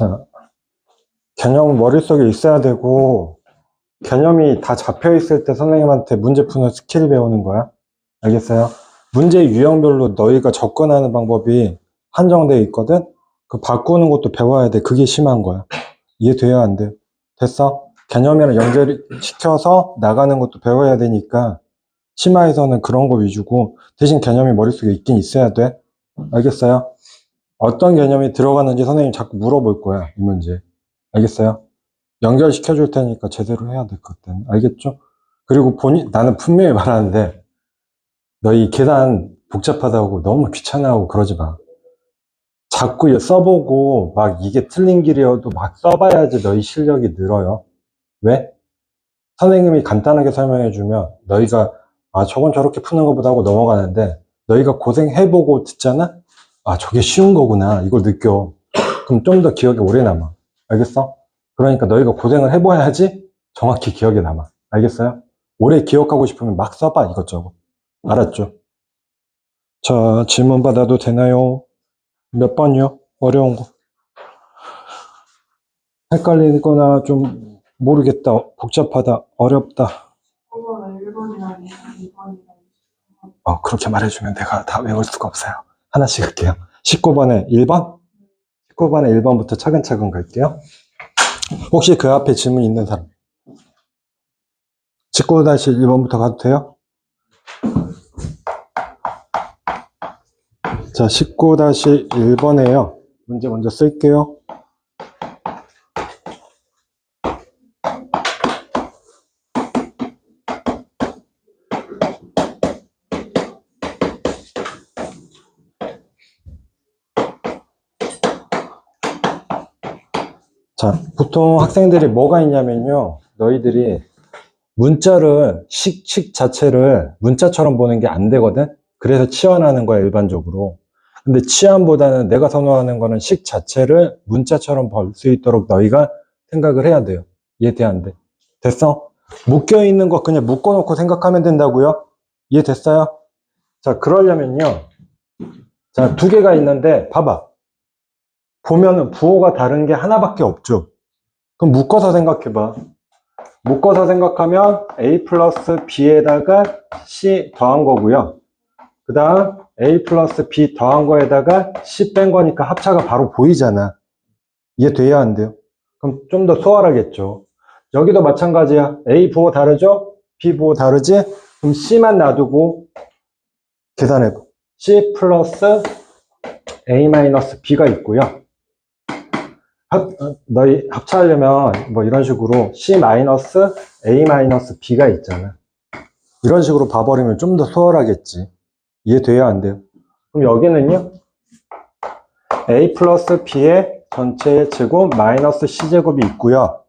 자, 개념은 머릿속에 있어야 되고, 개념이 다 잡혀 있을 때 선생님한테 문제 푸는 스킬 배우는 거야. 알겠어요? 문제 유형별로 너희가 접근하는 방법이 한정되어 있거든? 그 바꾸는 것도 배워야 돼. 그게 심한 거야. 이해돼야 안 돼. 됐어? 개념이랑 연결시켜서 나가는 것도 배워야 되니까, 심화에서는 그런 거 위주고, 대신 개념이 머릿속에 있긴 있어야 돼. 알겠어요? 어떤 개념이 들어가는지 선생님 자꾸 물어볼 거야, 이 문제. 알겠어요? 연결시켜 줄 테니까 제대로 해야 될 것 같아. 알겠죠? 그리고 본인, 나는 분명히 말하는데, 너희 계산 복잡하다고 너무 귀찮아하고 그러지 마. 자꾸 써보고 막 이게 틀린 길이어도 막 써봐야지 너희 실력이 늘어요. 왜? 선생님이 간단하게 설명해주면 너희가 아 저건 저렇게 푸는 것보다 하고 넘어가는데 너희가 고생해보고 듣잖아? 아 저게 쉬운 거구나 이걸 느껴. 그럼 좀 더 기억에 오래 남아. 알겠어? 그러니까 너희가 고생을 해봐야지 정확히 기억에 남아. 알겠어요? 오래 기억하고 싶으면 막 써봐 이것저것. 알았죠? 자 질문 받아도 되나요? 몇 번이요? 어려운 거. 헷갈리거나 좀 모르겠다, 복잡하다, 어렵다. 5번은 1번이랑 2번이랑 어, 그렇게 말해주면 내가 다 외울 수가 없어요. 하나씩 할게요. 19번에 1번? 19번에 1번부터 차근차근 갈게요. 혹시 그 앞에 질문 있는 사람? 19-1번부터 가도 돼요? 자, 19-1번에요. 문제 먼저 쓸게요. 자, 보통 학생들이 뭐가 있냐면요. 너희들이 문자를, 식, 식 자체를 문자처럼 보는 게 안 되거든? 그래서 치환하는 거야, 일반적으로. 근데 치환보다는 내가 선호하는 거는 식 자체를 문자처럼 볼 수 있도록 너희가 생각을 해야 돼요. 이해돼, 안 돼? 됐어? 묶여 있는 거 그냥 묶어 놓고 생각하면 된다고요? 이해됐어요? 자, 그러려면요. 자, 두 개가 있는데, 봐봐. 보면은 부호가 다른 게 하나밖에 없죠. 그럼 묶어서 생각해봐. 묶어서 생각하면 a 플러스 b에다가 c 더한 거고요. 그 다음 a 플러스 b 더한 거에다가 c 뺀 거니까 합차가 바로 보이잖아. 이해 돼야 안 돼요? 그럼 좀 더 수월하겠죠. 여기도 마찬가지야. a 부호 다르죠? b 부호 다르지? 그럼 c만 놔두고 계산해봐. c 플러스 a 마이너스 b가 있고요. 합, 어, 너희 합차하려면 뭐 이런 식으로 C-A-B가 있잖아. 이런 식으로 봐버리면 좀 더 수월하겠지. 이해돼야 안 돼요? 그럼 여기는요, A 플러스 B의 전체의 제곱 마이너스 C제곱이 있고요.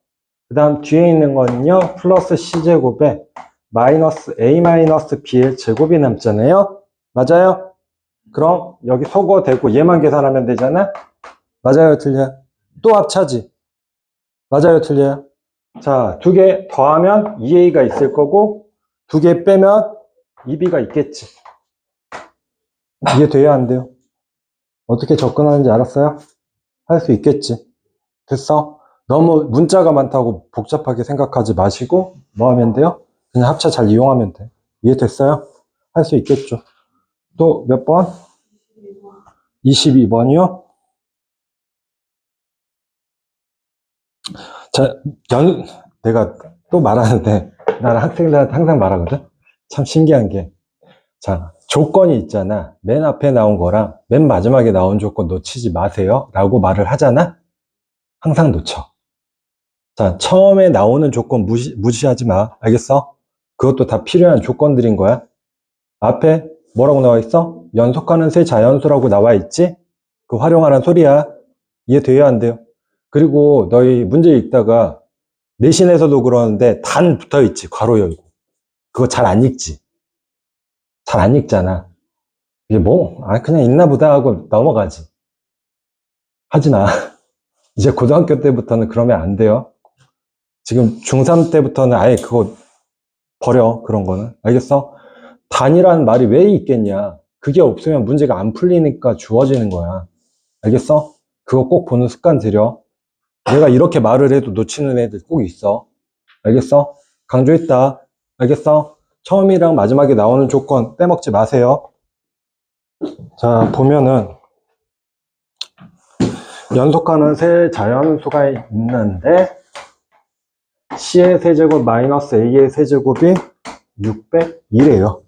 그 다음 뒤에 있는 거는요, 플러스 C제곱에 마이너스 A 마이너스 B의 제곱이 남잖아요? 맞아요? 그럼 여기 소거 되고 얘만 계산하면 되잖아? 맞아요, 틀려요? 또 합차지. 맞아요, 틀려요? 자, 두 개 더하면 2a가 있을 거고, 두 개 빼면 2b가 있겠지. 이게 돼야 안 돼요? 어떻게 접근하는지 알았어요? 할 수 있겠지. 됐어? 너무 문자가 많다고 복잡하게 생각하지 마시고, 뭐 하면 돼요? 그냥 합차 잘 이용하면 돼. 이해됐어요? 할 수 있겠죠. 또 몇 번? 22번 22번이요? 자, 연, 내가 또 말하는데, 나는 학생들한테 항상 말하거든? 참 신기한 게, 자, 조건이 있잖아. 맨 앞에 나온 거랑 맨 마지막에 나온 조건 놓치지 마세요. 라고 말을 하잖아? 항상 놓쳐. 자, 처음에 나오는 조건 무시, 무시하지 마. 알겠어? 그것도 다 필요한 조건들인 거야. 앞에 뭐라고 나와 있어? 연속하는 세 자연수라고 나와 있지? 그 활용하란 소리야. 이해돼야 안 돼요? 그리고 너희 문제 읽다가 내신에서도 그러는데 단 붙어 있지. 괄호 열고. 그거 잘 안 읽지. 잘 안 읽잖아. 이게 뭐, 아, 그냥 읽나 보다 하고 넘어가지. 하지 마. 이제 고등학교 때부터는 그러면 안 돼요. 지금 중3 때부터는 아예 그거 버려. 그런 거는. 알겠어? 단이라는 말이 왜 있겠냐. 그게 없으면 문제가 안 풀리니까 주어지는 거야. 알겠어? 그거 꼭 보는 습관 들여. 내가 이렇게 말을 해도 놓치는 애들 꼭 있어. 알겠어? 강조했다. 알겠어? 처음이랑 마지막에 나오는 조건 빼먹지 마세요. 자, 보면은 연속하는 세 자연수가 있는데 C의 세제곱 마이너스 A의 세제곱이 601이에요.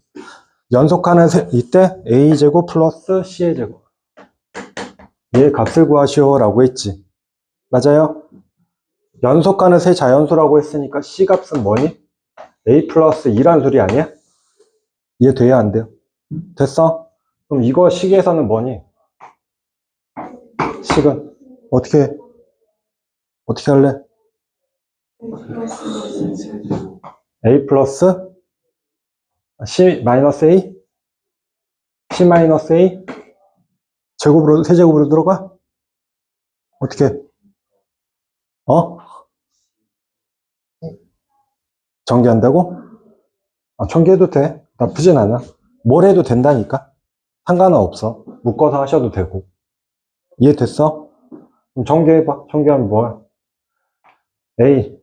연속하는 세, 이때 A제곱 플러스 C의 제곱. 얘 값을 구하시오 라고 했지. 맞아요? 연속하는 세 자연수라고 했으니까 C 값은 뭐니? A 플러스 2란 소리 아니야? 이해 돼야 안 돼요? 됐어? 그럼 이거 식에서는 뭐니? 식은 어떻게 어떻게 할래? A 플러스 C 마이너스 A? C 마이너스 A? 제곱으로, 세제곱으로 들어가? 어떻게? 어? 전개한다고? 아, 전개해도 돼. 나쁘진 않아. 뭘 해도 된다니까? 상관은 없어. 묶어서 하셔도 되고. 이해됐어? 그럼 전개해봐. 전개하면 뭐야? A.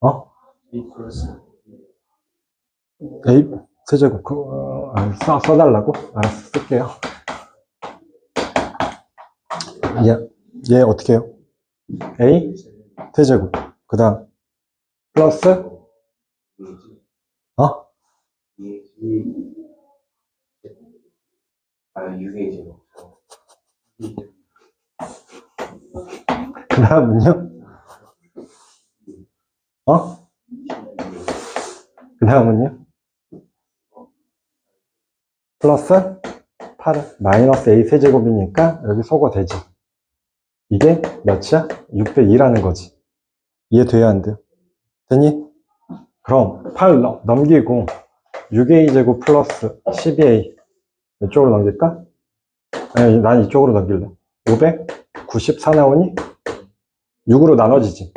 어? A 세제곱 그, 어, 아, 써, 써달라고? 알았어 쓸게요 얘, 얘 어떻게 해요? A 세제곱 그 다음 플러스 어? 이이 아, 6의 제곱. 그 다음은요? 어? 그 다음은요? 플러스 8 마이너스 A 세제곱이니까 여기 소거 되지 이게 몇이야? 602라는 거지 이해 돼야 안 돼요? 되니? 그럼 8 넘- 넘기고 6A 제곱 플러스 12A 이쪽으로 넘길까? 아니 난 이쪽으로 넘길래 594 나오니? 6으로 나눠지지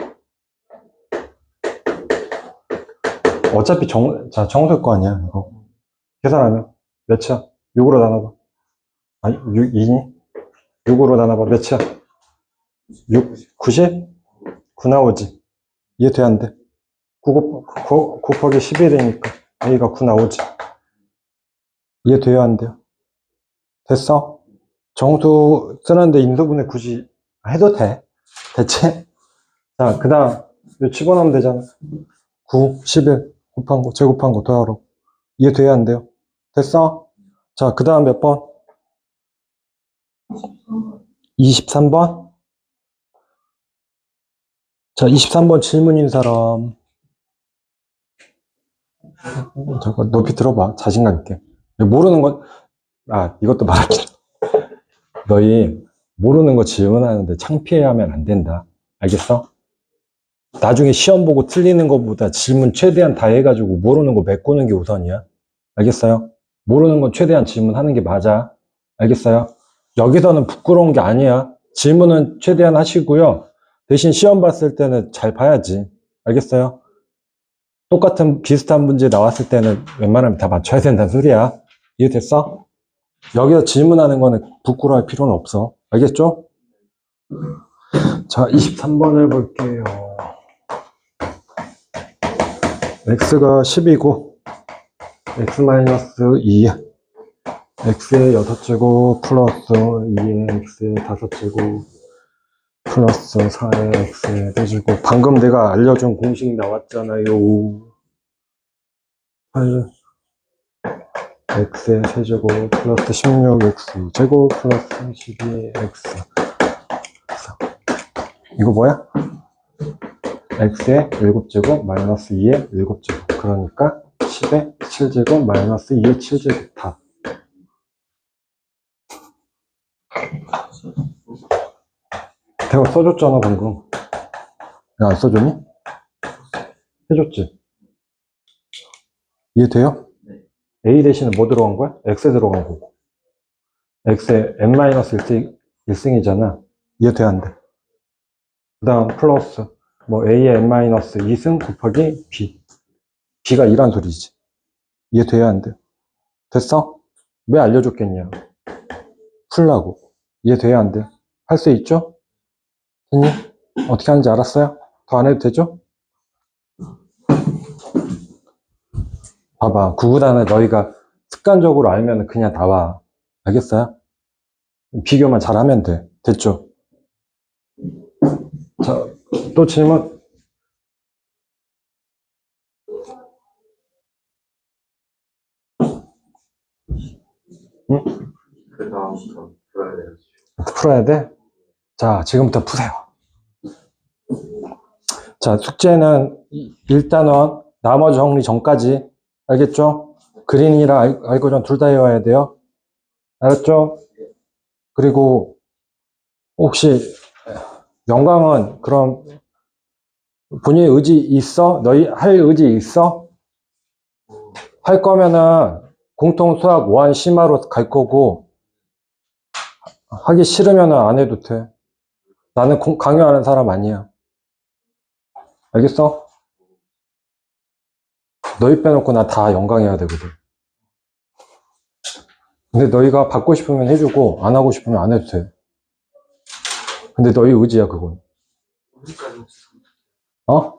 어차피 정, 자, 정수일 거 아니야, 이거. 계산하면 몇이야? 6으로 나눠봐. 아니, 6, 2니? 6으로 나눠봐. 몇이야? 6, 90? 9 나오지. 이해 돼, 안 돼? 9, 9, 9 곱하기 11이니까 A가 9 나오지. 이해돼야 안 돼요? 됐어? 정수 쓰는데 인수분해 굳이 해도 돼. 대체? 자, 그 다음, 집어넣으면 되잖아. 9, 11 곱한 거, 제곱한 거 더하러. 이해돼야 안 돼요? 됐어? 자, 그 다음 몇 번? 23번? 자, 23번 질문인 사람. 어, 잠깐, 높이 들어봐. 자신감 있게. 모르는 건, 아, 이것도 말할게. 너희, 모르는 거 질문하는데 창피해 하면 안 된다. 알겠어? 나중에 시험 보고 틀리는 것보다 질문 최대한 다 해가지고 모르는 거 메꾸는 게 우선이야. 알겠어요? 모르는 건 최대한 질문하는 게 맞아. 알겠어요? 여기서는 부끄러운 게 아니야. 질문은 최대한 하시고요. 대신 시험 봤을 때는 잘 봐야지. 알겠어요? 똑같은 비슷한 문제 나왔을 때는 웬만하면 다 맞춰야 된다는 소리야. 이해됐어? 여기서 질문하는 거는 부끄러워할 필요는 없어. 알겠죠? 자, 23번을 볼게요. x가 10이고 x-2 x의 6제곱 플러스 2의 x의 5제곱 플러스 4의 x의 4제곱 방금 내가 알려준 공식 나왔잖아요. 8 x의 세제곱 플러스 16x 제곱 플러스 12x 이거 뭐야? x의 7제곱 마이너스 2의 7제곱. 그러니까 10의 7제곱 마이너스 2의 7제곱 답 내가 써줬잖아 방금 야, 안 써줬니? 해줬지? 이해돼요? 네. a 대신에 뭐 들어간 거야? x에 들어간 거고 x에 n-1승, 1승이잖아 이해돼 안 돼? 그 다음 플러스 뭐 a의 n-2승 곱하기 b b가 2란 소리지 이해돼야 안 돼? 됐어? 왜 알려줬겠냐 풀라고 이해돼야 안 돼? 할 수 있죠? 됐니? 어떻게 하는지 알았어요? 더 안 해도 되죠? 봐봐. 구구단을 너희가 습관적으로 알면 그냥 나와. 알겠어요? 비교만 잘하면 돼. 됐죠? 자, 또 질문? 그 다음부터 풀어야 돼요. 풀어야 돼? 자, 지금부터 푸세요. 자, 숙제는 1단원, 나머지 정리 전까지. 알겠죠? 그린이랑 알- 알고전 둘 다 외워야 돼요. 알았죠? 그리고 혹시 영광은 그럼 본인의 의지 있어? 너희 할 의지 있어? 할 거면은 공통 수학 원 심화로 갈 거고 하기 싫으면 안 해도 돼. 나는 공- 강요하는 사람 아니야. 알겠어? 너희 빼놓고 나 다 영광해야 되거든. 근데 너희가 받고 싶으면 해주고, 안 하고 싶으면 안 해도 돼. 근데 너희 의지야, 그건. 어?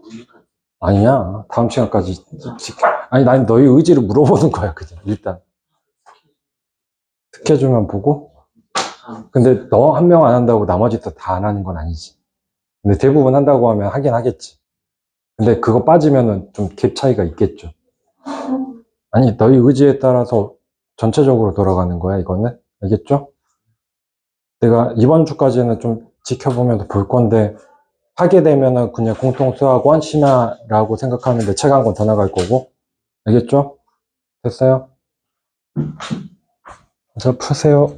아니야. 다음 시간까지 지- 아니, 난 너희 의지를 물어보는 거야, 그냥, 일단. 스케줄만 보고, 근데 너 한 명 안 한다고 나머지도 다안 하는 건 아니지. 근데 대부분 한다고 하면 하긴 하겠지. 근데 그거 빠지면은 좀 갭 차이가 있겠죠. 아니, 너희 의지에 따라서 전체적으로 돌아가는 거야, 이거는. 알겠죠? 내가 이번 주까지는 좀 지켜보면서 볼 건데, 하게 되면은 그냥 공통 수학원 심화라고 생각하면 내책한 권 더 나갈 거고. 알겠죠? 됐어요? 자, 푸세요.